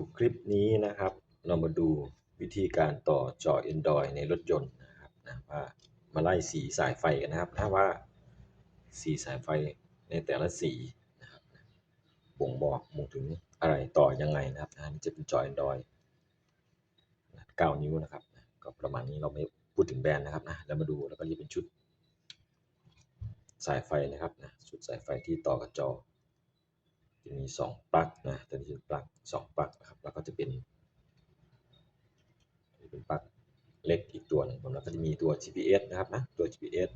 ดี๋ยวคลิปนี้นะครับ เรามาดูวิธีการต่อจอ Android ในรถยนต์นะครับนะว่ามาไล่สีสายไฟกันนะครับ ถ้าว่าสีสายไฟในแต่ละสีนะครับบ่งบอกบ่งถึงอะไรต่อยังไงนะครับนะนี่จะเป็นจอ Android 9นิ้วนะครับ ก็ประมาณนี้เราไม่พูดถึงแบรนด์นะครับนะเรามาดูแล้วก็นี่เป็นชุดสายไฟนะครับนะชุดสายไฟที่ต่อกับจอ จะมีสองปลั๊กนะตัวนี้เป็นปลั๊กสองปลั๊กนะครับ แล้วก็จะเป็นเป็นปลั๊กเล็กอีกตัวหนึงผมแล้วก็จะมีตัว GPS นะครับนะ ตัว GPS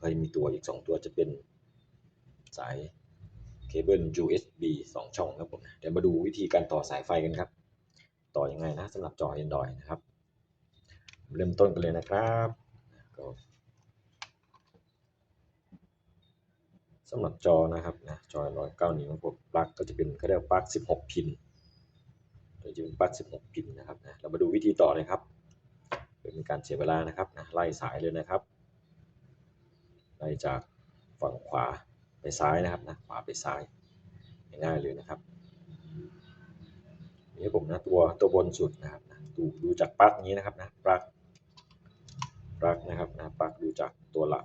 ก็จะมีตัวอีก 2 ตัวจะเป็นสายเคเบิล USB 2 ช่องครับผมเดี๋ยวมาดูวิธีการต่อสายไฟกันครับ ต่อยังไงนะสำหรับจอ Android นะครับ เริ่มต้นกันเลยนะครับก็ สำหรับจอนะครับนะจอ Android 9นิ้วผมปลั๊กก็จะเป็นเขาเรียกว่าปลั๊ก16พินตัวจะเป็นปลั๊ก16พินนะครับนะเรามาดูวิธีต่อเลยครับเป็นการเสียเวลานะครับนะไล่สายเลยนะครับ ไล่จากฝั่งขวาไปซ้ายนะครับนะขวาไปซ้ายง่ายๆเลยนะครับนี่ผมนะตัวตัวบนสุดนะครับนะดูดูจากปลั๊กนี้นะครับนะปลั๊กปลั๊กนะครับนะปลั๊กดูจากตัวหลัก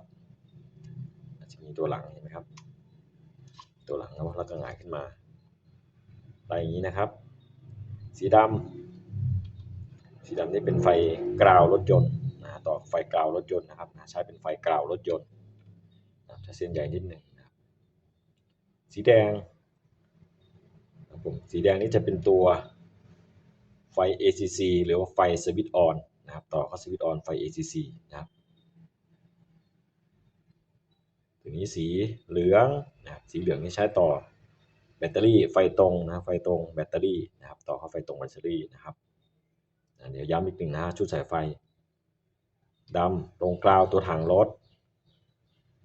จะมีตัวหลังเห็นไหมครับ ตัวหลังแล้วแล้วก็หงายขึ้นมาไล่อย่างนี้นะครับ สีดำสีดำนี่เป็นไฟกราวรถยนต์นะต่อไฟกราวรถยนต์นะครับใช้เป็นไฟกราวรถยนต์นะครับถ้าเส้นใหญ่นิดหนึ่งนะสีแดงครับผมสีแดงนี่จะเป็นตัวไฟ ACC หรือว่าไฟสวิตช์ออนนะครับต่อเข้าสวิตช์ออนไฟ ACC นะครับีนี้สีเหลืองนะครับสีเหลืองนี่ใช้ต่อแบตเตอรี่ไฟตรงนะไฟตรงแบตเตอรี่นะครับต่อเข้าไฟตรงแบตเตอรี่นะครับเดี๋ยวย้ำอีกหนึ่งนะชุดสายไฟดำตรงกราวตัวถังรถ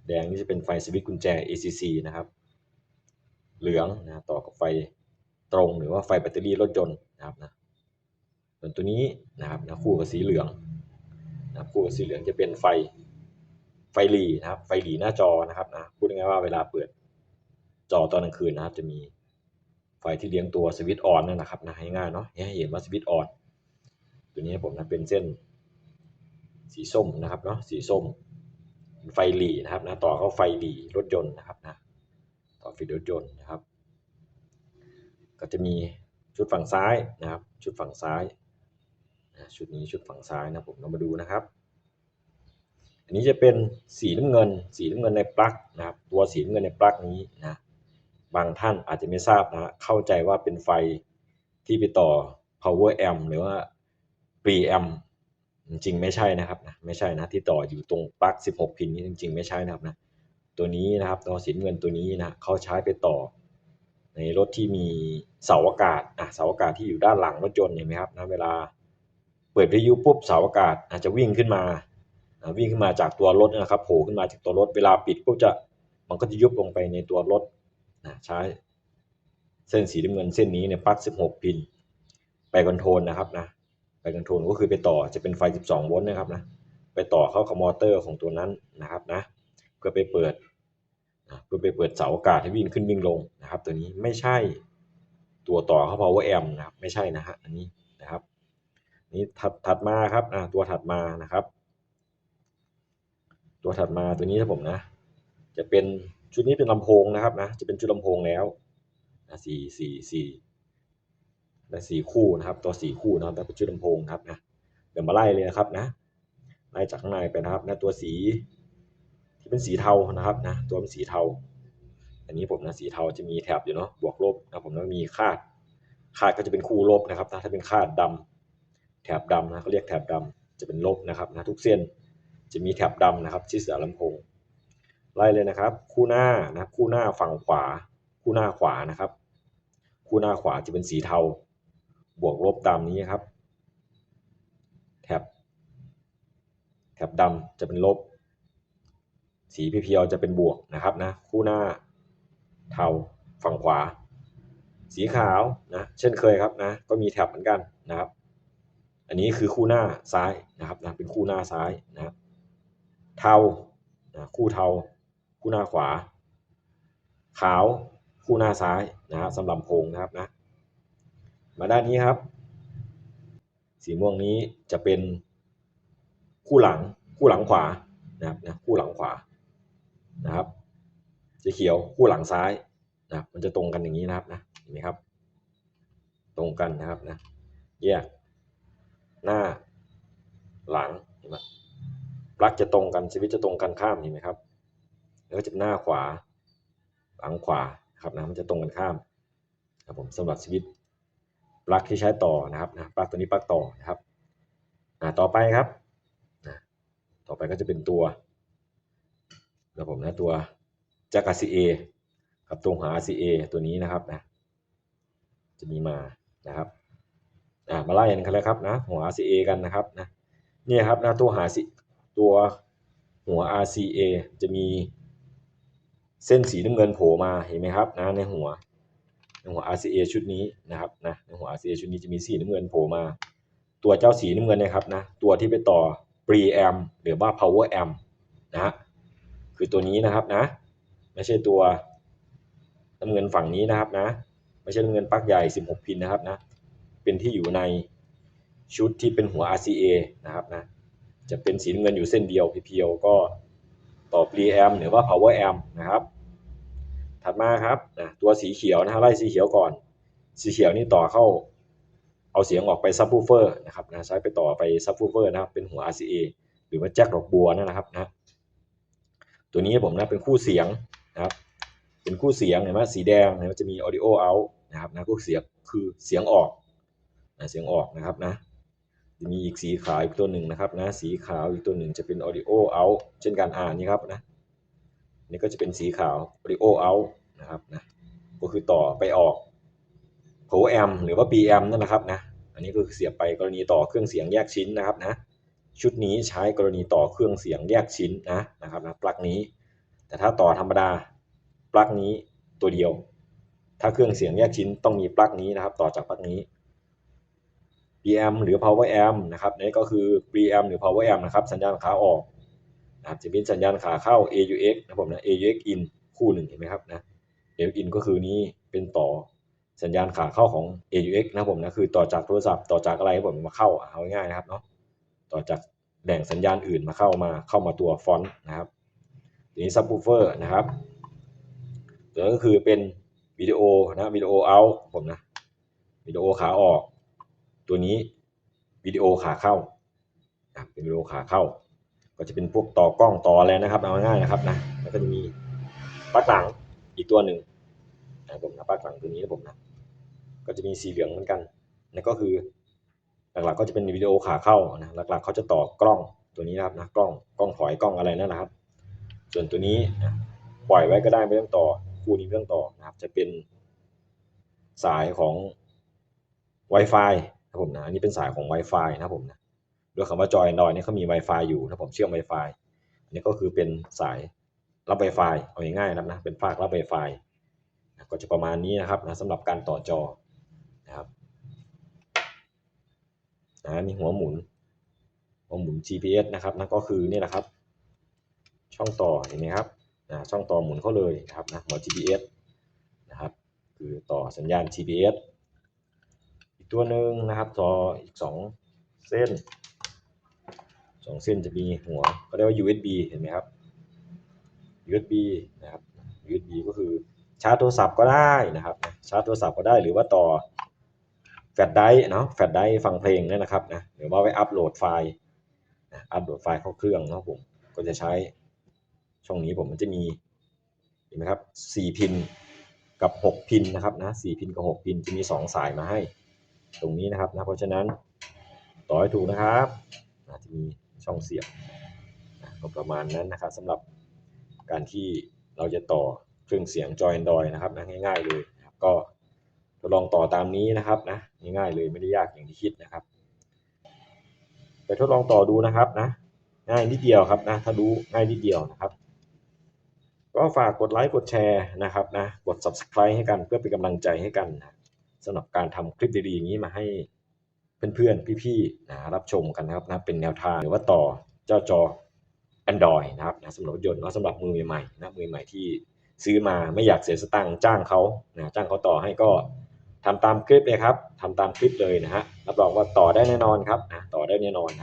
แดงนี่จะเป็นไฟสวิตช์กุญแจ ACC นะครับ เหลืองนะต่อกับไฟตรงหรือว่าไฟแบตเตอรี่รถยนต์นะครับนะส่วนตัวนี้นะครับนะคู่กับสีเหลืองนะครู่กับสีเหลืองจะเป็นไฟ ไฟหลีนะครับ ไฟหลีหน้าจอนะครับนะพูดง่ายๆว่าเวลาเปิดจอตอนกลางคืนนะครับ จะมีไฟที่เลี้ยงตัวสวิตช์ออนนั่นนะครับนะให้ง่ายเนาะให้เห็นว่าสวิตช์ออนตัวนี้ผมนะเป็นเส้น สีส้มนะครับเนาะสีส้มไฟหลีนะครับนะต่อเข้าไฟหลีรถยนต์นะครับนะต่อไฟรถยนต์นะครับ ก็จะมีชุดฝั่งซ้ายนะครับ ชุดฝั่งซ้ายชุดนี้ชุดฝั่งซ้ายนะผมเรามาดูนะครับ อันนี้จะเป็นสีน้ำเงิน สีน้ำเงินในปลั๊กนะครับ ตัวสีน้ำเงินในปลั๊กนี้นะ บางท่านอาจจะไม่ทราบนะเข้าใจว่าเป็นไฟที่ไปต่อ power amp หรือว่า preamp จริงๆไม่ใช่นะครับนะไม่ใช่นะที่ต่ออยู่ตรงปลั๊ก 16 พินนี้จริง ๆ ไม่ใช่นะครับนะตัวนี้นะครับตัวสีน้ำเงินตัวนี้นะเขาใช้ไปต่อ ในรถที่มีเสาอากาศอะเสาอากาศที่อยู่ด้านหลังรถยนต์เห็นไหมครับนะเวลาเปิดวิทยุปุ๊บเสาอากาศอาจจะวิ่งขึ้นมา อะวิ่งขึ้นมาจากตัวรถนะครับโผล่ขึ้นมาจากตัวรถเวลาปิดปุ๊บจะมันก็จะยุบลงไปในตัวรถนะใช้เส้นสีน้ำเงินเส้นนี้ในปลั๊ก16 พิน ไปคอนโทรลนะครับนะไปคอนโทรลก็คือไปต่อจะเป็นไฟ 12 โวลต์นะครับนะไปต่อเข้ากับมอเตอร์ของตัวนั้นนะครับนะเพื่อไปเปิดเพื่อไปเปิดเสาอากาศให้วิ่งขึ้นวิ่งลงนะครับ ตัวนี้ไม่ใช่ตัวต่อเข้า power amp นะครับไม่ใช่นะฮะอันนี้นะครับนี่ถัดถัดมาครับอ่าตัวถัดมานะครับ ตัวถัดมาตัวนี้ครับผมนะ จะเป็นชุดนี้เป็นลำโพงนะครับนะ จะเป็นชุดลำโพงแล้วนะสี่สี่สี่และสี่คู่นะครับ ตัวสี่คู่นะครับแต่เป็นชุดลำโพงครับนะเดี๋ยวมาไล่เลยนะครับนะไล่จากข้างในไปนะครับนะตัวสีที่เป็นสีเทานะครับนะ ตัวเป็นสีเทา อันนี้ผมนะสีเทาจะมีแถบอยู่เนาะบวกลบนะผมแล้วมีคาดคาดก็จะเป็นคู่ลบนะครับนะถ้าเป็นคาดดำแถบดำนะเขาเรียกแถบดำจะเป็นลบนะครับนะทุกเส้น จะมีแถบดำนะครับที่เสือลำโพงไล่เลยนะครับ คู่หน้านะคู่หน้าฝั่งขวา คู่หน้าขวานะครับ คู่หน้าขวาจะเป็นสีเทา บวกลบตามนี้ครับ แถบแถบดำจะเป็นลบ สีเพียวๆจะเป็นบวกนะครับนะคู่หน้าเทาฝั่งขวา สีขาวนะเช่นเคยครับนะก็มีแถบเหมือนกันนะครับ อันนี้คือคู่หน้าซ้ายนะครับนะเป็นคู่หน้าซ้ายนะครับ เทาคู่เทา คู่หน้าขวา ขาวคู่หน้าซ้ายนะฮะสำหรับโพงนะครับนะมาด้านนี้ครับ สีม่วงนี้จะเป็นคู่หลังคู่หลังขวานะครับนะคู่หลังขวานะครับสีเขียวคู่หลังซ้ายนะครับมันจะตรงกันอย่างนี้นะครับนะเห็นไหมครับ ตรงกันนะครับนะแยกหน้าหลังเห็นไหม ลักจะตรงกันสวิตจะตรงกันข้ามเห็นไหมครับ แล้วก็จะหน้าขวา หลังขวาครับนะมันจะตรงกันข้ามครับผมสำหรับสวิตปลั๊กที่ใช้ต่อนะครับนะปลั๊กตัวนี้ปลั๊กต่อนะครับอ่าต่อไปครับนะต่อไปก็จะเป็นตัวนะผมนะตัวจากร RCA กับตรงหา RCA ตัวนี้นะครับนะจะมีมานะครับอ่ามาไล่กันเลยครับนะหัว RCA กันนะครับนะเนี่ยครับนะตัวหา ตัวหัว RCA จะมีเส้นสีน้ำเงินโผล่มาเห็นไหมครับนะในหัวในหัว RCA ชุดนี้นะครับนะในหัว RCA ชุดนี้จะมีสีน้ำเงินโผล่มา ตัวเจ้าสีน้ำเงินนะครับนะตัวที่ไปต่อ preamp หรือว่า power amp นะฮะคือตัวนี้นะครับนะ ไม่ใช่ตัวน้ำเงินฝั่งนี้นะครับนะ ไม่ใช่น้ำเงินปลั๊กใหญ่ 16 พินนะครับนะ เป็นที่อยู่ในชุดที่เป็นหัว RCA นะครับนะ จะเป็นสีน้ำเงินอยู่เส้นเดียวเพียวๆก็ต่อ preamp หรือว่า power amp นะครับ ถัดมาครับนะตัวสีเขียวนะฮะไล่สีเขียวก่อน สีเขียวนี่ต่อเข้า เอาเสียงออกไปซับ w ูเฟอร์นะครับนะใช้ไปต่อไปซับ w ูเฟอร์นะครับเป็นหัว RCA หรือว่าแจ็คดอกบัวนั่นนะครับนะตัวนี้ผมนะเป็นคู่เสียงนะครับเป็นคู่เสียงเห็นไหมสีแดงเห็นะมันจะมี audio out นะครับนะคู่เสียงคือเสียงออกนะเสียงออกนะครับนะ จะมีอีกสีขาวอีกตัวหนึ่งนะครับนะสีขาวอีกตัวหนึ่งจะเป็น audio out เช่นการอ่านนี่ครับนะนี่ก็จะเป็นสีขาว audio out นะครับนะก็คือต่อไปออก power amp หรือว่า pm นั่นแหละครับนะอันนี้ก็คือเสียบไปกรณีต่อเครื่องเสียงแยกชิ้นนะครับนะชุดนี้ใช้กรณีต่อเครื่องเสียงแยกชิ้นนะนะครับนะปลั๊กนี้ แต่ถ้าต่อธรรมดาปลั๊กนี้ตัวเดียว ถ้าเครื่องเสียงแยกชิ้นต้องมีปลั๊กนี้นะครับ ต่อจากปลั๊กนี้ PM หรือ power amp นะครับนี่ก็คือ PM หรือ power amp นะครับ สัญญาณขาออกนะครับจะเป็นสัญญาณขาเข้า AUX นะผมนะ AUX in คู่หนึ่งเห็นไหมครับนะ AUX in ก็คือนี้เป็นต่อสัญญาณขาเข้าของ AUX นะผมนะคือต่อจากโทรศัพท์ต่อจากอะไรผมมาเข้าเอาง่ายนะครับเนาะต่อจากแหล่งสัญญาณอื่นมาเข้ามาเข้ามาตัวฟอนต์นะครับทีนี้ซับ w ูเฟอร์นะครับตัวก็คือเป็นวิดีโอนะวิดีโอเอาผมนะวิดีโอขาออก ตัวนี้วิดีโอขาเข้าเป็นวิดีโอขาเข้า ก็จะเป็นพวกต่อกล้องต่ออะไรนะครับเอาง่ายนะครับนะแล้วก็จะมีปลั๊กหลังอีกตัวหนึ่งนะผมนะปลั๊กหลังตัวนี้นะผมนะก็จะมีสีเหลืองเหมือนกันนั่นก็คือหลักๆก็จะเป็นวิดีโอขาเข้านะหลักๆเขาจะต่อกล้องตัวนี้นะครับนะกล้องกล้องถอยกล้องอะไรนั่นนะครับ ส่วนตัวนี้นะปล่อยไว้ก็ได้ไม่ต้องต่อคู่นี้ไม่ต้องต่อนะครับจะเป็นสายของ Wi-Fi นะผมนะอันนี้เป็นสายของ Wi-Fi นะผมนะด้วยคำว่า Joy Android เนี่เขามี Wi-Fi อยู่นะผมเชื่อม Wi-Fi อันนี้ก็คือเป็นสายรับ Wi-Fi เอาง่ายๆนะครับนะเป็นภาครับ Wi-Fi นะก็จะประมาณนี้นะครับนะสำหรับการต่อจอนะครับนะนี่หัวหมุนหัวหมุน GPS นะครับนั่นก็คือนี่แหละครับ ช่องต่อเห็นไหมครับนะช่องต่อหมุนเข้าเลยนะครับนะหัว GPS นะครับ คือต่อสัญญาณ GPS ตัวหนึ่งนะครับ ต่ออีกสองเส้นสองเส้นจะมีหัวก็เรียกว่า USB เห็นไหมครับ USB นะครับ USB ก็คือชาร์จโทรศัพท์ก็ได้นะครับ ชาร์จโทรศัพท์ก็ได้หรือว่าต่อแฟลชไดรฟ์เนาะแฟลชไดร์ฟังเพลงเนี่ยนะครับนะหรือว่าไว้อัปโหลดไฟล์อัปโหลดไฟล์เข้าเครื่องเนาะผมก็จะใช้ช่องนี้ผมมันจะมีเห็นไหมครับ4พินกับ 6 พินนะครับนะ4พินกับ 6 พินจะมี 2 สายมาให้ ตรงนี้นะครับนะเพราะฉะนั้นต่อให้ถูกนะครับนะจะมีช่องเสียบก็ประมาณนั้นนะครับสำหรับการที่เราจะต่อเครื่องเสียง Joy Android นะครับนะง่าย ๆ เลยนะครับก็ทดลองต่อตามนี้นะครับนะง่ายๆเลยไม่ได้ยากอย่างที่คิดนะครับไปทดลองต่อดูนะครับนะ ง่ายนิดเดียวครับนะถ้ารู้ง่ายนิดเดียวนะครับ ก็ฝากกดไลค์กดแชร์นะครับนะกด subscribe ให้กันเพื่อเป็นกำลังใจให้กันนะ สำหรับการทำคลิปดีๆอย่างนี้มาให้เพื่อนๆ พี่ๆนะรับชมกันนะครับนะเป็นแนวทางหรือว่าต่อเจ้าจอ Android นะครับนะสำหรับรถยนต์แล้วสำหรับมือใหม่ๆนะมือใหม่ที่ซื้อมาไม่อยากเสียสตังค์จ้างเขานะจ้างเขาต่อให้ก็ทำตามคลิปเลยครับทำตามคลิปเลยนะฮะรับรองว่าต่อได้แน่นอนครับนะต่อได้แน่นอนครับ